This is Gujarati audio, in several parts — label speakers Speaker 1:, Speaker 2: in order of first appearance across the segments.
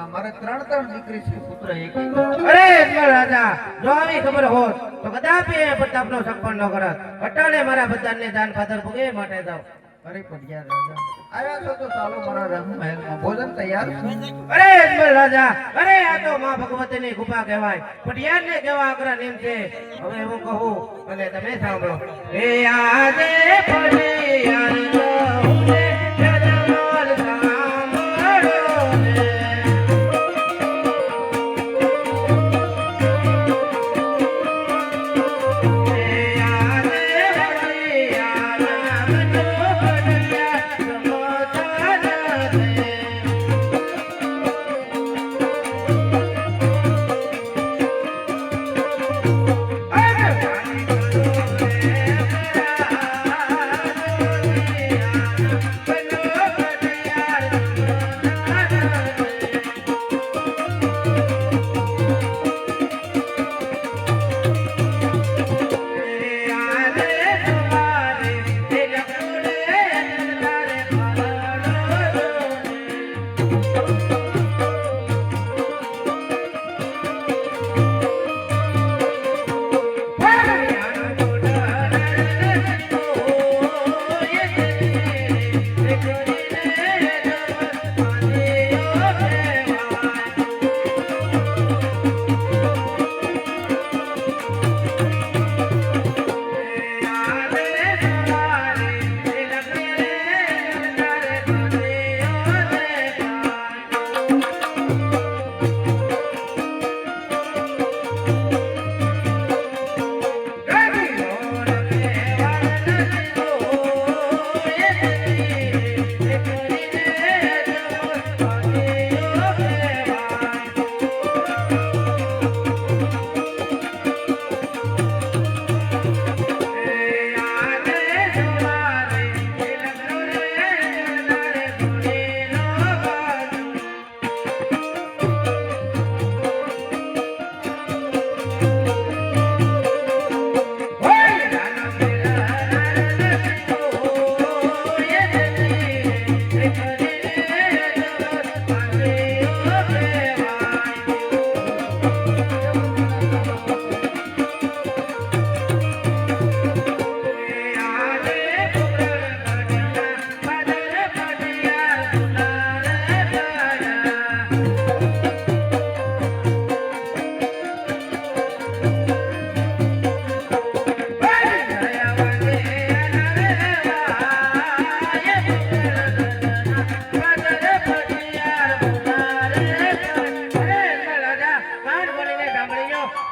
Speaker 1: તમારે
Speaker 2: ત્રણ ત્રણ દીકરી છે, પુત્ર એક.
Speaker 1: અરે રાજા, જો આવી ખબર હોત તો કદાપી પ્રતાપનો સંપન્ન ન કરત. અટાણે મારા બધાને દાન પાદર ભોગે માટે જાવ
Speaker 2: અરે પઢિયા રાજા. આવ્યા છો તો ચાલો મારા રંગ મહેલમાં ભોજન તૈયાર છે
Speaker 1: અરે અજમલ રાજા. અરે આ તો માં ભગવતીની કૃપા કહેવાય. પટિયારને કેવા અગ્ર નિયમ છે. હવે હું કહું અને તમે સાંભળો. હે આજે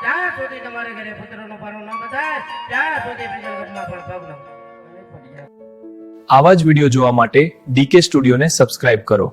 Speaker 1: જ્યાં સુધી તમારે ઘરે પુત્રનો પારો ન બધાય ત્યાં સુધી વિજયગઢમાં પણ પગ ન
Speaker 3: આવા જ વીડિયો જોવા માટે ડીકે સ્ટુડિયોને સબસ્ક્રાઇબ કરો.